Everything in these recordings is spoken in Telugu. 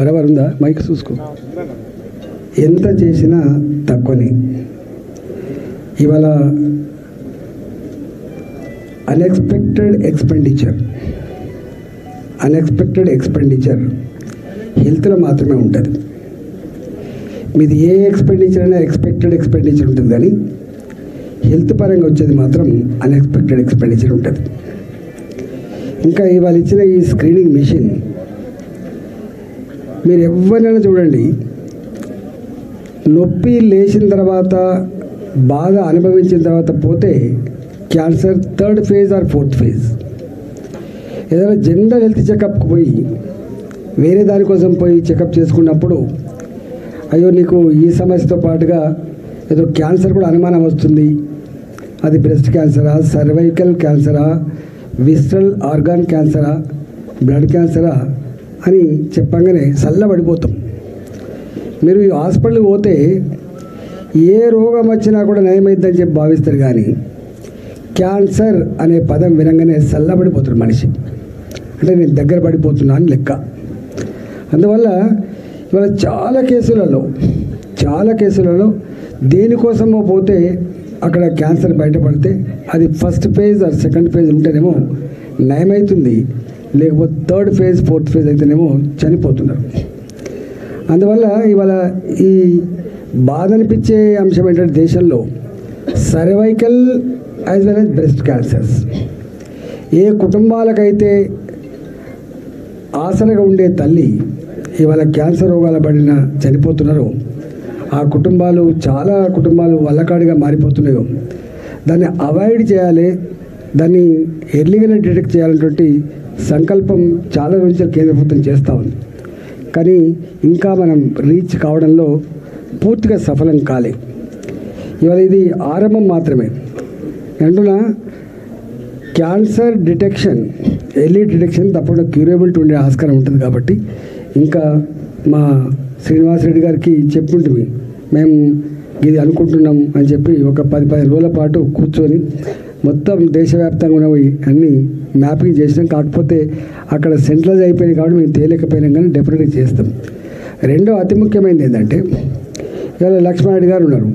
బరాబర్ ఉందా మైక్ చూసుకో. ఎంత చేసినా తక్కువనే. ఇవాళ అన్ఎక్స్పెక్టెడ్ ఎక్స్పెండిచర్ అన్ఎక్స్పెక్టెడ్ ఎక్స్పెండిచర్ హెల్త్లో మాత్రమే ఉంటుంది. మీది ఏ ఎక్స్పెండిచర్ అయినా ఎక్స్పెక్టెడ్ ఎక్స్పెండిచర్ ఉంటుంది కానీ హెల్త్ పరంగా వచ్చేది మాత్రం అన్ఎక్స్పెక్టెడ్ ఎక్స్పెండిచర్ ఉంటుంది. ఇంకా ఇవాళ ఇచ్చిన ఈ స్క్రీనింగ్ మిషన్ మీరు ఎవరినైనా చూడండి నొప్పి లేచిన తర్వాత బాగా అనుభవించిన తర్వాత పోతే cancer third phase or fourth phase. ఏదైనా జనరల్ హెల్త్ చెకప్కి పోయి వేరే దానికోసం పోయి చెకప్ చేసుకున్నప్పుడు అయ్యో నీకు ఈ సమస్యతో పాటుగా ఏదో క్యాన్సర్ కూడా అనుమానం వస్తుంది. అది బ్రెస్ట్ క్యాన్సరా సర్వైకల్ క్యాన్సరా విస్ట్రల్ ఆర్గాన్ క్యాన్సరా బ్లడ్ క్యాన్సరా అని చెప్పంగానే చల్లబడిపోతాం. మీరు ఈ హాస్పిటల్కి పోతే ఏ రోగం వచ్చినా కూడా నయమైద్దని చెప్పి భావిస్తారు కానీ క్యాన్సర్ అనే పదం వినంగానే చల్లబడిపోతాడు మనిషి. అంటే నేను దగ్గర పడిపోతున్నా అని లెక్క. అందువల్ల ఇవాళ చాలా కేసులలో చాలా కేసులలో దేనికోసమో పోతే అక్కడ క్యాన్సర్ బయటపడితే అది first phase or second phase ఉంటేనేమో నయమవుతుంది లేకపోతే థర్డ్ ఫేజ్ ఫోర్త్ ఫేజ్ అయితేనేమో చనిపోతున్నారు. అందువల్ల ఇవాళ ఈ బాధ అనిపించే అంశం ఏంటంటే దేశంలో cervical as well as breast cancers ఏ కుటుంబాలకైతే ఆసనగా ఉండే తల్లి ఇవాళ క్యాన్సర్ రోగాల పడిన చనిపోతున్నారో ఆ కుటుంబాలు చాలా కుటుంబాలు వల్లకాడిగా మారిపోతున్నాయో దాన్ని అవాయిడ్ చేయాలి దాన్ని ఎర్లీగానే డిటెక్ట్ చేయాలన్నటువంటి సంకల్పం చాలా రోజులు కేంద్ర ప్రభుత్వం చేస్తూ ఉంది. కానీ ఇంకా మనం రీచ్ కావడంలో పూర్తిగా సఫలం కాలే. ఇవాళ ఇది ఆరంభం మాత్రమే. అంటున్న క్యాన్సర్ డిటెక్షన్ ఎర్లీ డిటెక్షన్ తప్పకుండా క్యూరబిలిటీ ఉండే ఆస్కారం ఉంటుంది కాబట్టి ఇంకా మా శ్రీనివాసరెడ్డి గారికి చెప్పుంటుంది మేము ఇది అనుకుంటున్నాం అని చెప్పి ఒక పది పది రోజుల పాటు కూర్చొని మొత్తం దేశవ్యాప్తంగా ఉన్నవి అన్నీ మ్యాపింగ్ చేసినాం. కాకపోతే అక్కడ సెంట్రలైజ్ అయిపోయినాయి కాబట్టి మేము తేలేకపోయినాం కానీ డెఫినెట్గా చేస్తాం. రెండో అతి ముఖ్యమైనది ఏంటంటే ఇవాళ లక్ష్మణరెడ్డి గారు ఉన్నారు.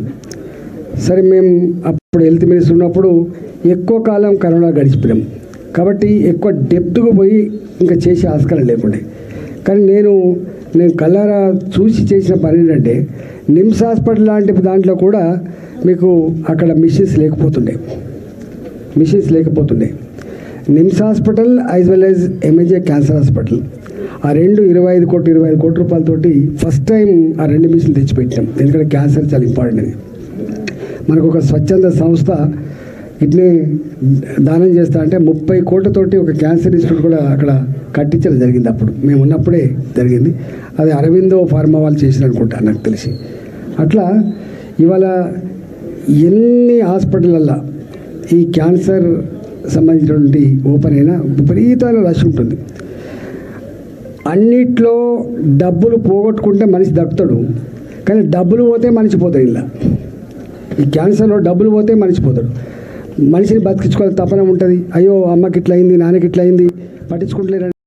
సరే మేము అప్పుడు హెల్త్ మినిస్టర్ ఉన్నప్పుడు ఎక్కువ కాలం కరోనా గడిచిపోయాం కాబట్టి ఎక్కువ డెప్త్గా పోయి ఇంకా చేసే ఆస్కారం లేకుండే. కానీ నేను నేను కల్లారా చూసి చేసిన పని ఏంటంటే నిమ్స్ హాస్పిటల్ లాంటి దాంట్లో కూడా మీకు అక్కడ మిషన్స్ లేకపోతుండే. Machines లేకపోతుండే. NIMS hospital as well as MAJ cancer hospital. ఆ రెండు ఇరవై ఐదు కోట్లు ఇరవై ఐదు కోట్ల రూపాయలతోటి ఫస్ట్ టైం ఆ రెండు మిషన్లు తెచ్చిపెట్టాం. ఎందుకంటే క్యాన్సర్ చాలా ఇంపార్టెంట్ అది మనకు ఒక స్వచ్ఛంద సంస్థ ఇట్లే దానం చేస్తా అంటే ముప్పై కోట్లతోటి ఒక క్యాన్సర్ ఇన్స్టిట్యూట్ కూడా అక్కడ కట్టించడం జరిగింది అప్పుడు. మేము ఉన్నప్పుడే జరిగింది. అది అరవిందో ఫార్మా వాళ్ళు చేసిన అనుకుంటా నాకు తెలిసి. అట్లా ఇవాళ ఎన్ని హాస్పిటళ్ళల్లో ఈ క్యాన్సర్ సంబంధించినటువంటి ఓపెన్ అయినా విపరీతమైన రష్ ఉంటుంది. అన్నిట్లో డబ్బులు పోగొట్టుకుంటే మనిషి దక్కుతాడు. కానీ డబ్బులు పోతే మనిషి పోతాడు ఇలా. ఈ క్యాన్సర్లో డబ్బులు పోతే మనిషి పోతాడు. మనిషిని బతికించుకోవాలి తపన ఉంటుంది. అయ్యో అమ్మకి ఇట్లా అయింది నాన్నకి ఇట్లా అయింది పట్టించుకుంటలేరు